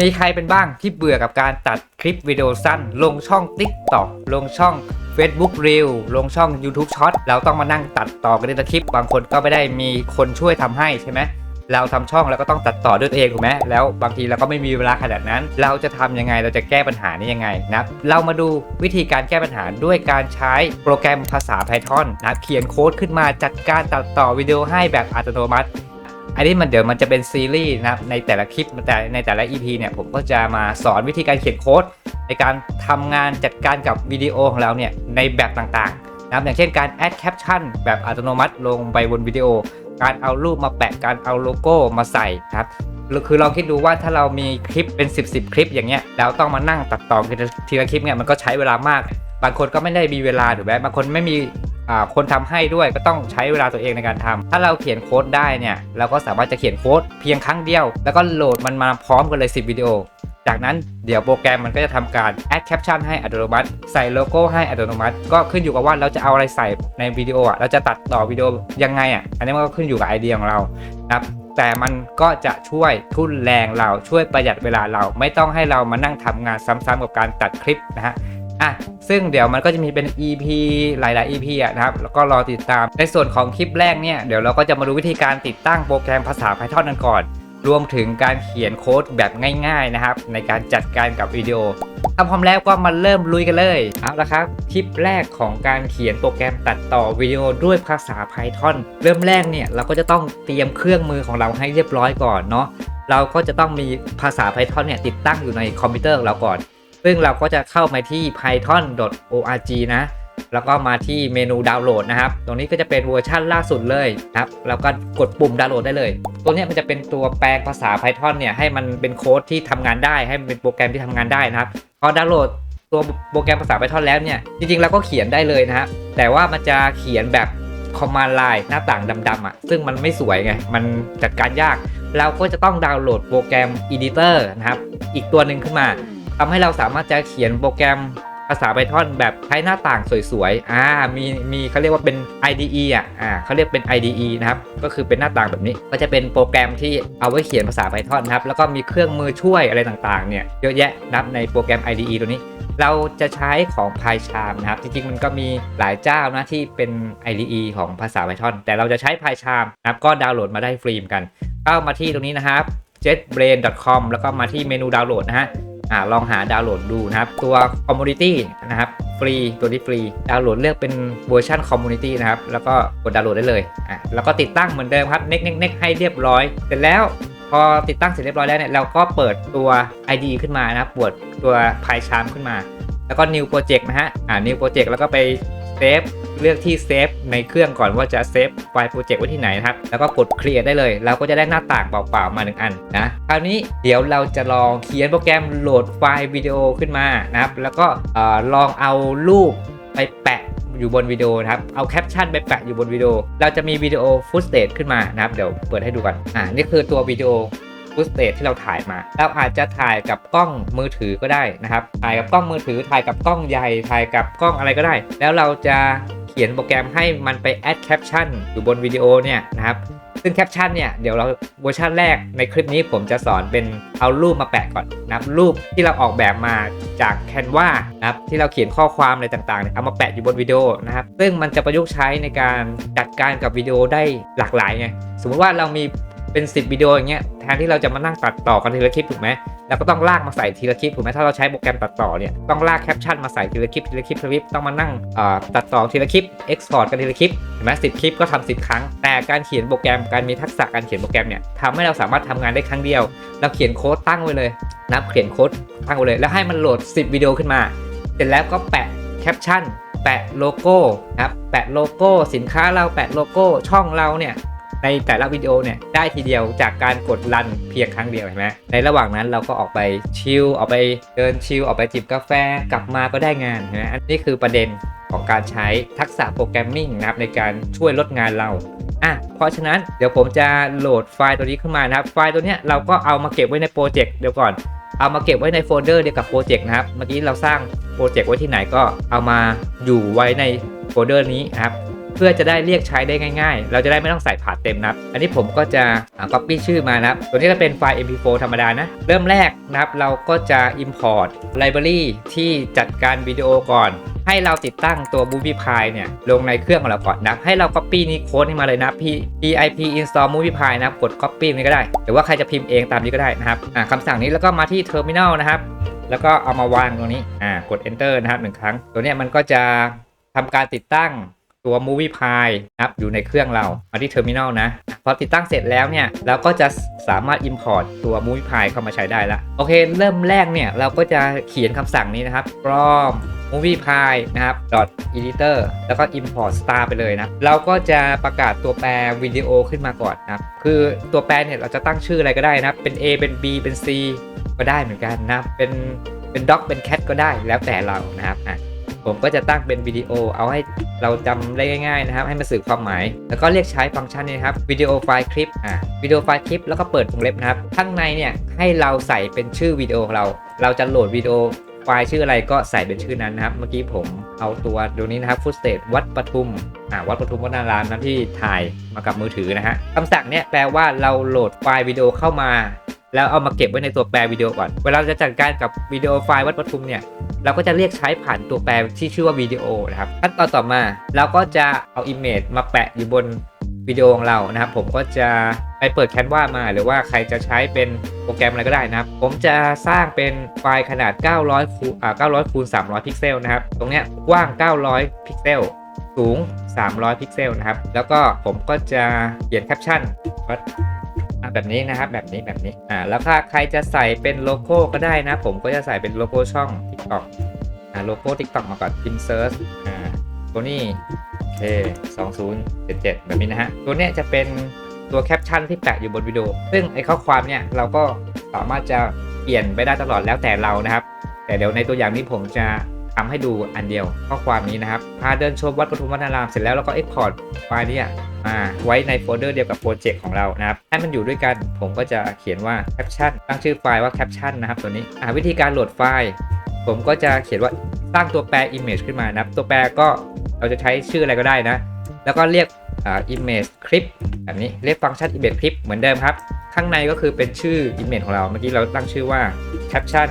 มีใครเป็นบ้างที่เบื่อกับการตัดคลิปวิดีโอสั้น ลงช่อง TikTok ลงช่อง Facebook Reel ลงช่อง YouTube Short เราต้องมานั่งตัดต่อกันในคลิป บางคนก็ไม่ได้มีคนช่วยทำให้ใช่ไหมเราทำช่องแล้วก็ต้องตัดต่อด้วยตัวเองถูกไหมแล้วบางทีเราก็ไม่มีเวลาขนาดนั้น เราจะทำยังไงเราจะแก้ปัญหานี้ยังไงนะเรามาดูวิธีการแก้ปัญหาด้วยการใช้โปรแกรมภาษา Python นะเขียนโค้ดขึ้นมาจัดการตัดต่อวิดีโอให้แบบอัตโนมัติ อันนี้มันเดี๋ยวมันจะเป็นซีรีส์นะครับในแต่ละคลิปแต่ในแต่ละ EP เนี่ยผมก็จะมาสอนวิธีการเขียนโค้ด ในการทำงานจัดการกับวิดีโอของเราเนี่ยในแบบต่างๆนะครับอย่างเช่นการ add caption แบบอัตโนมัติลงไปบนวิดีโอ การเอารูปมาแปะการเอาโลโก้มาใส่ครับคือลองคิดดูว่าถ้าเรามีคลิปเป็น 10 10คลิปอย่างเงี้ยแล้วต้องมานั่งตัดต่อทีละคลิปเนี่ยมันก็ใช้เวลามาก บางคนก็ไม่ได้มีเวลาถูกไหมบางคนไม่มี คนทำให้ด้วยก็ต้องใช้เวลาตัวเองในการทำถ้าเราเขียนโค้ดได้เนี่ยเราก็สามารถจะเขียนโค้ดเพียงครั้งเดียว แล้วก็โหลดมันมาพร้อมกันเลย 10 วิดีโอ จากนั้นเดี๋ยวโปรแกรมมันก็จะทำการ add caption ให้อัตโนมัติ ใส่โลโก้ให้อัตโนมัติ ก็ขึ้นอยู่กับว่าเราจะเอาอะไรใส่ในวิดีโออะเราจะตัดต่อวิดีโอยังไงอะอันนี้มันก็ขึ้นอยู่กับไอเดียของเรานะครับแต่มันก็จะช่วยทุ่นแรงเราช่วยประหยัดเวลาเราไม่ต้องให้เรามานั่งทำงานซ้ำๆกับการตัดคลิปนะฮะ อะซึ่งเดี๋ยวมันก็จะมีเป็น EP หลาย ๆ EP อะนะครับแล้วก็รอติดตามในส่วนของคลิปแรกเนี่ยเดี๋ยวเราก็จะมาดูวิธีการติดตั้งโปรแกรมภาษา Python กันก่อน รวมถึงการเขียนโค้ดแบบง่าย ๆ นะครับ ในการจัดการกับวิดีโอถ้าพร้อมแล้วก็มาเริ่มลุยกันเลยเอาละครับคลิปแรกของการเขียนโปรแกรมตัดต่อวิดีโอด้วยภาษา Python เริ่มแรกเนี่ยเราก็จะต้องเตรียมเครื่องมือของเราให้เรียบร้อยก่อนเนาะเราก็จะต้องมีภาษา Python เนี่ยติดตั้งอยู่ในคอมพิวเตอร์เราก่อน ซึ่งเราก็จะเข้ามาที่ python.org นะ แล้วก็มาที่เมนูดาวน์โหลดนะครับ ตรงนี้ก็จะเป็นเวอร์ชั่นล่าสุดเลยครับ แล้วก็กดปุ่มดาวน์โหลดได้เลย ตัวนี้มันจะเป็นตัวแปลงภาษา Python เนี่ยให้มันเป็นโค้ดที่ทำงานได้ ให้มันเป็นโปรแกรมที่ทำงานได้นะครับ พอดาวน์โหลดตัวโปรแกรมภาษา Python แล้วเนี่ย จริงๆเราก็เขียนได้เลยนะครับแต่ว่ามันจะเขียนแบบ command line หน้าต่างดำๆอะ ซึ่งมันไม่สวยไง มันจัดการยาก เราก็จะต้องดาวน์โหลดโปรแกรม editor นะครับ อีกตัวหนึ่งขึ้นมา ทำให้เราสามารถจะเขียนโปรแกรมภาษา Python แบบใช้หน้าต่างสวยๆ อ่า มี มีเขาเรียกว่าเป็น IDE อะ อ่าเขาเรียกเป็น IDE นะครับ ก็คือเป็นหน้าต่างแบบนี้ ก็จะเป็นโปรแกรมที่เอาไว้เขียนภาษา Python นะครับ แล้วก็มีเครื่องมือช่วยอะไรต่างๆ เนี่ย เยอะแยะนะครับในโปรแกรม IDE ตัวนี้ เราจะใช้ของ PyCharm นะครับ จริงๆ มันก็มีหลายเจ้านะที่เป็น IDE ของภาษา Python แต่เราจะใช้ PyCharm นะครับ ก็ดาวน์โหลดมาได้ฟรีเหมือนกัน เข้ามาที่ตรงนี้นะครับ jetbrain.com แล้วก็มาที่เมนูดาวน์โหลดนะฮะ อ่าลองหาดาวน์โหลดดูนะครับ ตัว Community นะครับฟรีตัวนี้ฟรีดาวน์โหลดเลือกเป็นเวอร์ชันคอมมูนิตี้นะครับ แล้วก็กดดาวน์โหลดได้เลยอะแล้วก็ติดตั้งเหมือนเดิมครับเน็กเน็กเน็กให้เรียบร้อย เสร็จแล้วพอติดตั้งเสร็จเรียบร้อยแล้วเนี่ยเราก็เปิดตัว ID ขึ้นมานะครับปวดตัวไพ่ชามขึ้นมา แล้วก็ New Project นะฮะอ่า New Project แล้วก็ไป เซฟเลือกที่เซฟในเครื่องก่อนว่าจะเซฟไฟล์โปรเจกต์ไว้ที่ไหนนะครับ แล้วก็กด Create ได้เลย เราก็จะได้หน้าต่างเปล่าๆมาหนึ่งอันนะคราวนี้เดี๋ยวเราจะลองเขียนโปรแกรมโหลดไฟล์วิดีโอขึ้นมานะครับ แล้วก็อลองเอารูปไปแปะอยู่บนวิดีโอนะครับ เอาแคปชั่นไปแปะอยู่บนวิดีโอ เราจะมีวิดีโอฟุตสเตจขึ้นมานะครับ เดี๋ยวเปิดให้ดูกัน อ่า นี่คือตัววิดีโอ ฟุตสเตจที่เราถ่ายมาเราอาจจะถ่ายกับกล้องมือถือก็ได้นะครับ ถ่ายกับกล้องมือถือ ถ่ายกับกล้องใหญ่ ถ่ายกับกล้องอะไรก็ได้ แล้วเราจะเขียนโปรแกรมให้มันไป add caption อยู่บนวิดีโอเนี่ยนะครับซึ่งแคปชั่นเนี่ยเดี๋ยวเราเวอร์ชันแรกในคลิปนี้ผมจะสอนเป็นเอารูปมาแปะก่อนนะครับรูปที่เราออกแบบมาจาก Canva นะครับที่เราเขียนข้อความอะไรต่างๆเนี่ยเอามาแปะอยู่บนวิดีโอนะครับซึ่งมันจะประยุกต์ใช้ในการจัดการกับวิดีโอได้หลากหลายไงสมมติว่าเรามี เป็น 10วิดีโออย่างเงี้ยแทนที่เราจะมานั่งตัดต่อกันทีละคลิปถูกไหมเราก็ต้องลากมาใส่ทีละคลิปถูกไหมถ้าเราใช้โปรแกรมตัดต่อเนี่ยต้องลากแคปชั่นมาใส่ทีละคลิปทีละคลิปทีละคลิปต้องมานั่งตัดต่อทีละคลิป export กันทีละคลิปเห็นไหมสิบคลิปก็ทำสิครั้ง แต่การเขียนโปรแกรมการมีทักษะการเขียนโปรแกรมเนี่ยทำให้เราสามารถทำงานได้ครั้งเดียว เราเขียนโค้ดตั้งไว้เลยนะครับเขียนโค้ดตั้งไว้เลยแล้วให้มันโหลด 10วิดีโอขึ้นมาเสร็จแล้วก็แปะแคปชั่นแปะโลโก้ครับแปะโลโก้สินค้าเราแปะโลโก้ช่องเราเนี่ย ในแต่ละวิดีโอเนี่ยได้ทีเดียวจากการกดรันเพียงครั้งเดียวเห็นไหมในระหว่างนั้นเราก็ออกไปชิลออกไปเดินชิลออกไปจิบกาแฟกลับมาก็ได้งานเห็นไหมอันนี้คือประเด็นของการใช้ทักษะโปรแกรมมิ่งนะครับในการช่วยลดงานเราอะเพราะฉะนั้นเดี๋ยวผมจะโหลดไฟล์ตัวนี้ขึ้นมานะครับ ไฟล์ตัวเนี้ยเราก็เอามาเก็บไว้ในโปรเจกต์เดี๋ยวก่อนเอามาเก็บไว้ในโฟลเดอร์เดียวกับโปรเจกต์นะครับ เมื่อกี้เราสร้างโปรเจกต์ไว้ที่ไหนก็เอามาอยู่ไว้ในโฟลเดอร์นี้นะครับ เพื่อจะได้เรียกใช้ได้ง่ายๆ เราจะได้ไม่ต้องใส่ผ่าเต็มนะครับ อันนี้ผมก็จะ copy ชื่อมานะครับ ตัวนี้ก็เป็นไฟล์ mp4 ธรรมดานะ เริ่มแรกนะครับเราก็จะ import library ที่จัดการวิดีโอก่อนให้เราติดตั้งตัว Movie Pie เนี่ยลงในเครื่องของเราก่อนนะครับให้เรา copy นี้โค้ดให้มาเลยนะ pip install Movie Pie นะกด copy นี้ก็ได้ หรือว่าใครจะพิมพ์เองตามนี้ก็ได้นะครับอ่าคำสั่งนี้แล้วก็มาที่ terminal นะครับ แล้วก็เอามาวางตรงนี้อ่ากด enter นะครับหนึ่งครั้ง ตัวนี้มันก็จะทำการติดตั้ง ตัว Movie Pie นะครับอยู่ในเครื่องเรามาที่ Terminal นะพอติดตั้งเสร็จแล้วเนี่ยเราก็จะสามารถ Import ตัว Movie Pie เข้ามาใช้ได้ละโอเค เริ่มแรกเนี่ยเราก็จะเขียนคำสั่งนี้นะครับ from movie pie นะครับ dot editor แล้วก็ import star ไปเลยนะ เราก็จะประกาศตัวแปรวิดีโอขึ้นมาก่อนนะครับ คือตัวแปรเนี่ยเราจะตั้งชื่ออะไรก็ได้นะ เป็น A เป็น B เป็น C ก็ได้เหมือนกันนะ เป็นเป็นด็อกเป็นแคทก็ได้แล้วแต่เรานะครับ ผมก็จะตั้งเป็นวิดีโอเอาให้เราจำได้ง่ายๆนะครับ ให้มันสื่อความหมาย แล้วก็เรียกใช้ฟังก์ชันนี้ครับวิดีโอไฟล์คลิปอะวิดีโอไฟล์คลิปแล้วก็เปิดวงเล็บนะครับ ข้างในเนี่ยให้เราใส่เป็นชื่อวิดีโอของเรา เราจะโหลดวิดีโอไฟล์ชื่ออะไรก็ใส่เป็นชื่อนั้นนะครับ เมื่อกี้ผมเอาตัวดูนี้นะครับฟุตสเต e วัดปทุมอ่าวัดปทุมวัดนารามนะที่ถ่ายมากับมือถือนะฮะคำสั่งเนี่ยแปลว่าเราโหลดไฟล์วิดีโอเข้ามา แล้วเอามาเก็บไว้ในตัวแปรวิดีโอก่อน เวลาจะจัดการกับวิดีโอไฟล์วัดปทุมเนี่ย เราก็จะเรียกใช้ผ่านตัวแปรที่ชื่อว่าวิดีโอนะครับ ขั้นตอนต่อมาเราก็จะเอา Image มาแปะอยู่บนวิดีโอของเรานะครับ ผมก็จะไปเปิดแคนวามา หรือว่าใครจะใช้เป็นโปรแกรมอะไรก็ได้นะครับ ผมจะสร้างเป็นไฟล์ขนาด 900คูณอ่า900คูณ300 พิกเซลนะครับ ตรงเนี้ยกว้าง 900 พิกเซลสูง 300 พิกเซลนะครับ แล้วก็ผมก็จะเขียนแคปชั่นว่าอะ แบบนี้นะครับแบบนี้แบบนี้อ่าแล้วถ้าใครจะใส่เป็นโลโก้ก็ได้นะ ผมก็จะใส่เป็นโลโก้ช่อง TikTok อ่าโลโก้ TikTok มาก่อนพิมพ์เซิร์ชอ่าตัวนี้โอเค2077แบบนี้นะฮะตัวเนี้ยจะเป็นตัวแคปชั่นที่แปะอยู่บนวิดีโอ ซึ่งไอ้ข้อความเนี่ยเราก็สามารถจะเปลี่ยนไปได้ตลอดแล้วแต่เรานะครับ แต่เดี๋ยวในตัวอย่างนี้ผมจะ ทำให้ดูอันเดียวข้อความนี้นะครับ พาเดินชมวัดปทุมวนารามเสร็จแล้วเราก็เอ็กพอร์ตไฟล์นี้มาไว้ในโฟลเดอร์เดียวกับโปรเจกต์ของเรานะครับให้มันอยู่ด้วยกันผมก็จะเขียนว่าแคปชั่นตั้งชื่อไฟล์ว่าแคปชั่นนะครับตัวนี้วิธีการโหลดไฟล์ผมก็จะเขียนว่าสร้างตัวแปร image ขึ้นมานะครับ ตัวแปรก็เราจะใช้ชื่ออะไรก็ได้นะ แล้วก็เรียกอ่า image clip แบบนี้เรียกฟังก์ชัน image clip เหมือนเดิมครับ ข้างในก็คือเป็นชื่อ image ของเราเมื่อกี้เราตั้งชื่อว่า caption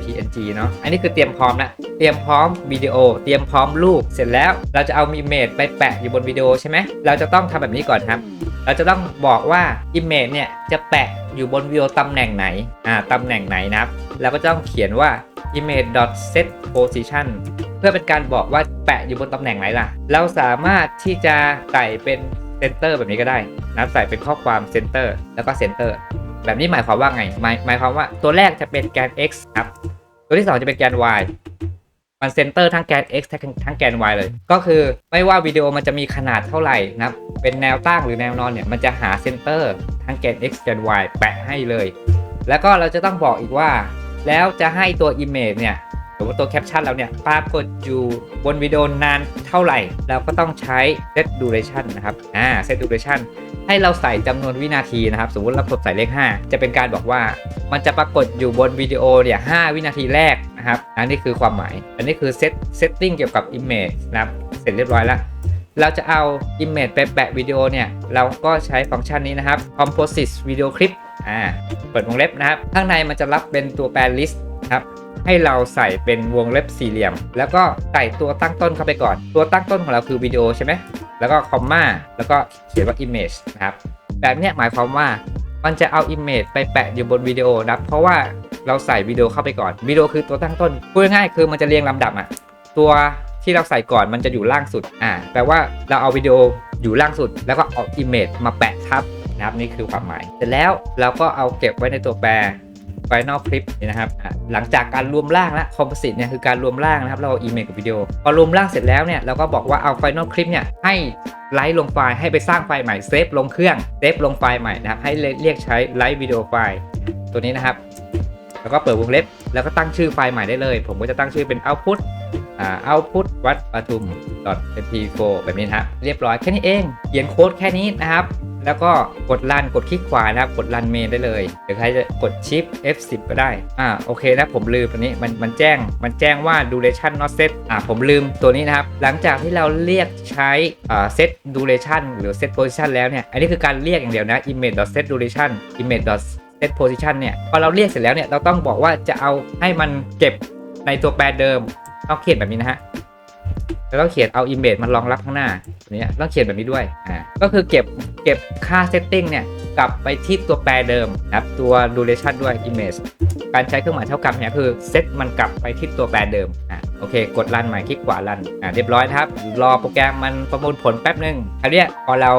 .png เนาะอันนี้คือเตรียมพร้อมแล้วเตรียมพร้อมวิดีโอ เตรียมพร้อมรูปเสร็จแล้วเราจะเอา image ไปแปะอยู่บนวิดีโอใช่ไหมเราจะต้องทำแบบนี้ก่อนครับ เราจะต้องบอกว่า image เนี่ยจะแปะอยู่บนวิดีโอตำแหน่งไหนอ่าตำแหน่งไหนนะครับเราก็ต้องเขียนว่า image set position เพื่อเป็นการบอกว่าแปะอยู่บนตำแหน่งไหนล่ะ เราสามารถที่จะใส่เป็นเซนเตอร์แบบนี้ก็ได้นะใส่เป็นข้อความเซนเตอร์แล้วก็เซนเตอร์ แบบนี้หมายความว่าไง หมายหมายความว่าตัวแรกจะเป็นแกน x ครับ ตัวที่ 2 จะเป็นแกน y มันเซนเตอร์ทั้งแกน x ทั้งทั้งแกน y เลย ก็คือไม่ว่าวิดีโอมันจะมีขนาดเท่าไหร่นะเป็นแนวตั้งหรือแนวนอนเนี่ย มันจะหาเซนเตอร์ทั้งแกน x แกน y แปะให้เลย แล้วก็เราจะต้องบอกอีกว่า แล้วจะให้ตัว image เนี่ย หรือว่าตัวแคปชั่นเราเนี่ยปรากฏอยู่บนวิดีโอนานเท่าไหร่ เราก็ต้องใช้ set duration นะครับอ่า set duration ให้เราใส่จำนวนวินาทีนะครับ สมมติเรากดใส่เลข 5 จะเป็นการบอกว่ามันจะปรากฏอยู่บนวิดีโอเนี่ย5วินาทีแรกนะครับอันนี้คือความหมาย อันนี้คือ set setting เกี่ยวกับ image นะครับเสร็จเรียบร้อยแล้วเราจะเอา image ไปแปะวิดีโอเนี่ย เราก็ใช้ฟังก์ชันนี้นะครับ composite video clip อ่า เปิดวงเล็บนะครับ ข้างในมันจะรับเป็นตัวแปร list นะครับ ให้เราใส่เป็นวงเล็บสี่เหลี่ยม แล้วก็ใส่ตัวตั้งต้นเข้าไปก่อน ตัวตั้งต้นของเราคือวิดีโอใช่ไหมแล้วก็คอมมาแล้วก็เขียนว่า image นะครับแบบนี้หมายความว่ามันจะเอา image ไปแปะอยู่บนวิดีโอนะเพราะว่าเราใส่วิดีโอเข้าไปก่อนวิดีโอคือตัวตั้งต้นพูดง่ายๆคือมันจะเรียงลำดับอะตัวที่เราใส่ก่อนมันจะอยู่ล่างสุดอ่าแปลว่าเราเอาวิดีโออยู่ล่างสุด แล้วก็เอา image มาแปะทับนะครับนี่คือความหมายเสร็จแล้วเราก็เอาเก็บไว้ในตัวแปร Final Clip นี่นะครับหลังจากการรวมร่างและ Composite เนี่ยคือการรวมร่างนะครับเราอีเมลกับวิดีโอ พอรวมร่างเสร็จแล้วเนี่ยเราก็บอกว่าเอา Final Clip เนี่ยให้ไลฟ์ลงไฟล์ให้ไปสร้างไฟล์ใหม่เซฟลงเครื่องเซฟลงไฟล์ใหม่นะครับให้เรียกใช้ไลฟ์วิดีโอไฟล์ตัวนี้นะครับ แล้วก็เปิดวงเล็บ แล้วก็ตั้งชื่อไฟล์ใหม่ได้เลย ผมก็จะตั้งชื่อเป็น output อ่า output วัดปทุม mp4 แบบนี้ครับเรียบร้อยแค่นี้เองเขียนโค้ดแค่นี้นะครับ แล้วก็กดลันกดคลิกขวานะครับกดลันเมนได้เลยหรือใครจะกดชิป F10 ก็ได้อ่าโอเคนะผมลืมตัวนี้มันมันแจ้งมันแจ้งว่า duration not set อ่าผมลืมตัวนี้นะครับ หลังจากที่เราเรียกใช้อ่า set duration หรือ set position แล้วเนี่ย อันนี้คือการเรียกอย่างเดียวนะ image set duration image set position เนี่ยพอเราเรียกเสร็จแล้วเนี่ยเราต้องบอกว่าจะเอาให้มันเก็บในตัวแปรเดิมต้องเขียนแบบนี้นะฮะ แล้วต้องเขียนเอา image มันรองรับข้างหน้าเนี่ยต้องเขียนแบบนี้ด้วยอ่าก็คือเก็บเก็บค่า setting เนี่ยกลับไปที่ตัวแปรเดิมนะครับตัว duration ด้วย image การใช้เครื่องหมายเท่ากับเนี่ยคือเซตมันกลับไปที่ตัวแปรเดิมอ่าโอเค กดรันใหม่คลิกขวารันอ่าเรียบร้อยครับ รอโปรแกรมมันประมวลผลแป๊บนึงคราวเนี้ยพอเรา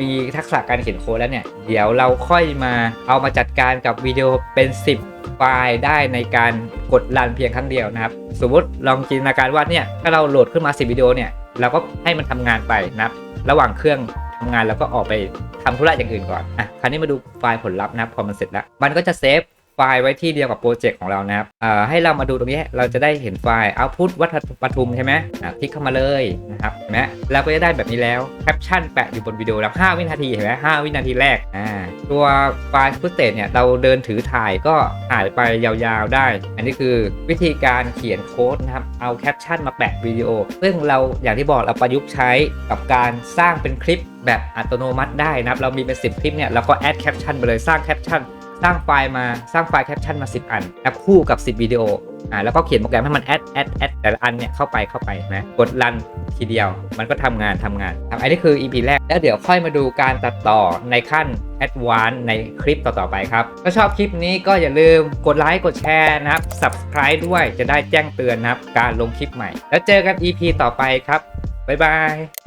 มีทักษะการเขียนโค้ดแล้วเนี่ย เดี๋ยวเราค่อยมาเอามาจัดการกับวิดีโอเป็น 10 ไฟล์ได้ในการกดรันเพียงครั้งเดียวนะครับ สมมติลองจินตนาการว่าเนี่ยถ้าเราโหลดขึ้นมา 10 วิดีโอเนี่ยเราก็ให้มันทำงานไปนะครับระหว่างเครื่องทำงานแล้วก็ออกไปทำธุระอย่างอื่นก่อนอะคราวนี้มาดูไฟล์ผลลัพธ์นะครับพอมันเสร็จแล้ว มันก็จะเซฟ ไฟล์ไว้ที่เดียวกับโปรเจกต์ของเรานะครับให้เรามาดูตรงนี้เราจะได้เห็นไฟล์ output วัดปทุมใช่ไหมคลิกเข้ามาเลยนะครับเห็นไหมเราก็จะได้แบบนี้แล้วแคปชั่นแปะอยู่บนวิดีโอแล้ว5วินาทีเห็นไหม5วินาทีแรกอ่าตัวไฟล์ฟุตเตจเนี่ยเราเดินถือถ่ายก็ถ่ายไปยาวๆได้ อันนี้คือวิธีการเขียนโค้ดนะครับเอาแคปชั่นมาแปะวิดีโอ ซึ่งเราอย่างที่บอกเราประยุกต์ใช้กับการสร้างเป็นคลิปแบบอัตโนมัติได้นะครับเรามีเป็น10 คลิปเนี่ยเราก็แอดแคปชั่นไปเลยสร้างแคปชั่น สร้างไฟล์มาสร้างไฟล์แคปชั่นมา 10 อัน แล้วคู่กับ 10 วิดีโออ่าแล้วก็เขียนโปรแกรมให้มันแอดแอดแอดแต่ละอันเนี่ยเข้าไปเข้าไปนะกดรันทีเดียว มันก็ทำงานทำงานครับอันนี้คือ EP แรก แล้วเดี๋ยวค่อยมาดูการตัดต่อในขั้น Advanced ในคลิปต่อ ๆ ไปครับ ถ้าชอบคลิปนี้ก็อย่าลืมกดไลค์กดแชร์นะครับ Subscribe ด้วยจะได้แจ้งเตือนนะครับ การลงคลิปใหม่ แล้วเจอกัน EP ต่อไปครับ บ๊ายบาย